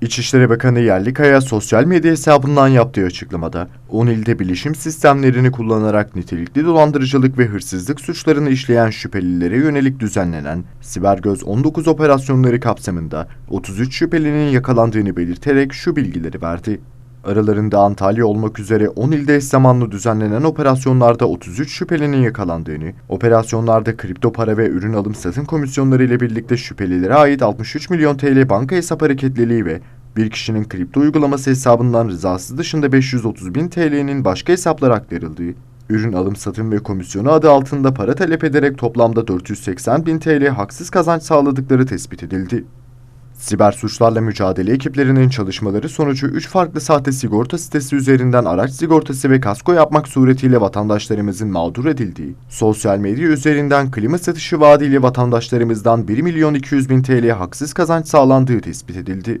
İçişleri Bakanı Yerlikaya sosyal medya hesabından yaptığı açıklamada, 10 ilde bilişim sistemlerini kullanarak nitelikli dolandırıcılık ve hırsızlık suçlarını işleyen şüphelilere yönelik düzenlenen Sibergöz 19 operasyonları kapsamında 33 şüphelinin yakalandığını belirterek şu bilgileri verdi. Aralarında Antalya olmak üzere 10 ilde eş zamanlı düzenlenen operasyonlarda 33 şüphelinin yakalandığını, operasyonlarda kripto para ve ürün alım satım komisyonları ile birlikte şüphelilere ait 63 milyon TL banka hesap hareketliliği ve bir kişinin kripto uygulaması hesabından rızası dışında 530 bin TL'nin başka hesaplara aktarıldığı, ürün alım satım ve komisyonu adı altında para talep ederek toplamda 480 bin TL haksız kazanç sağladıkları tespit edildi. Siber suçlarla mücadele ekiplerinin çalışmaları sonucu 3 farklı sahte sigorta sitesi üzerinden araç sigortası ve kasko yapmak suretiyle vatandaşlarımızın mağdur edildiği, sosyal medya üzerinden klima satışı vaadiyle vatandaşlarımızdan 1 milyon 200 bin TL haksız kazanç sağlandığı tespit edildi.